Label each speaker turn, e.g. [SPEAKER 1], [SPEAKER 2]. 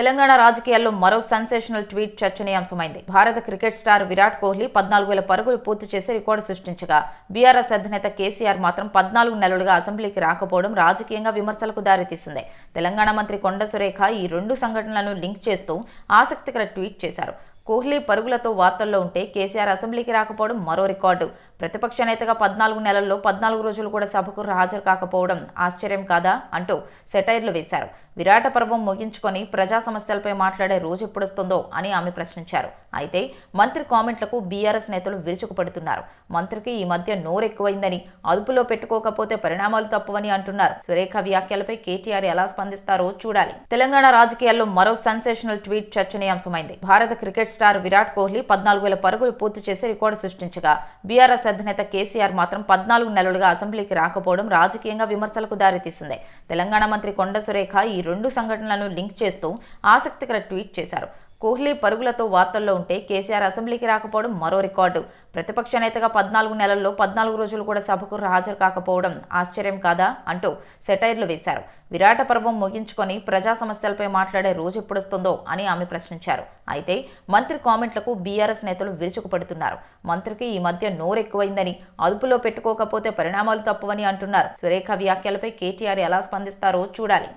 [SPEAKER 1] తెలంగాణ రాజకీయాల్లో మరో sensational tweet చర్చనీయాంశమైంది. భారత క్రికెట్ స్టార్ విరాట్ కోహ్లీ పద్నాలుగు వేల పరుగులు పూర్తి చేసి రికార్డు సృష్టించగా బీఆర్ఎస్ అధినేత కేసీఆర్ మాత్రం పద్నాలుగు నెలలుగా అసెంబ్లీకి రాకపోవడం రాజకీయంగా విమర్శలకు దారితీసింది. తెలంగాణ మంత్రి కొండ సురేఖ ఈ రెండు సంఘటనలను లింక్ చేస్తూ ఆసక్తికర ట్వీట్ చేశారు. కోహ్లీ పరుగులతో వార్తల్లో ఉంటే కేసీఆర్ అసెంబ్లీకి రాకపోవడం మరో రికార్డు. ప్రతిపక్ష నేతగా పద్నాలుగు నెలల్లో పద్నాలుగు రోజులు కూడా సభకు హాజరు కాకపోవడం ఆశ్చర్యం కాదా అంటూ సెటైర్లు వేశారు. విరాట పర్వం ముగించుకొని ప్రజా సమస్యలపై మాట్లాడే రోజు ఎప్పుడొస్తుందో అని ఆమె ప్రశ్నించారు. అయితే మంత్రి కామెంట్లకు బీఆర్ఎస్ నేతలు విరుచుకుపడుతున్నారు. మంత్రికి ఈ మధ్య నోరెక్కువైందని అదుపులో పెట్టుకోకపోతే పరిణామాలు తప్పవని అంటున్నారు. సురేఖ వ్యాఖ్యలపై కేటీఆర్ ఎలా స్పందిస్తారో చూడాలి. తెలంగాణ రాజకీయాల్లో మరో సెన్సేషనల్ ట్వీట్ చర్చనీయాంశమైంది. భారత క్రికెట్ స్టార్ విరాట్ కోహ్లీ పద్నాలుగు వేల పరుగులు పూర్తి చేసి రికార్డు సృష్టించగా బీఆర్ఎస్ అధినేత కేసీఆర్ మాత్రం పద్నాలుగు నెలలుగా అసెంబ్లీకి రాకపోవడం రాజకీయంగా విమర్శలకు దారితీసింది. తెలంగాణ మంత్రి కొండ సురేఖ ఈ రెండు సంఘటనలను లింక్ చేస్తూ ఆసక్తికర ట్వీట్ చేశారు. కోహ్లీ పరుగులతో వార్తల్లో ఉంటే కేసీఆర్ అసెంబ్లీకి రాకపోవడం మరో రికార్డు. ప్రతిపక్ష నేతగా పద్నాలుగు నెలల్లో పద్నాలుగు రోజులు కూడా సభకు హాజరు కాకపోవడం ఆశ్చర్యం కాదా అంటూ సెటైర్లు వేశారు. విరాట పర్వం ముగించుకొని ప్రజా సమస్యలపై మాట్లాడే రోజు ఎప్పుడొస్తుందో అని ఆమె ప్రశ్నించారు. అయితే మంత్రి కామెంట్లకు బీఆర్ఎస్ నేతలు విరుచుకుపడుతున్నారు. మంత్రికి ఈ మధ్య నోరెక్కువైందని అదుపులో పెట్టుకోకపోతే పరిణామాలు తప్పవని అంటున్నారు. సురేఖ వ్యాఖ్యలపై కేటీఆర్ ఎలా స్పందిస్తారో చూడాలి.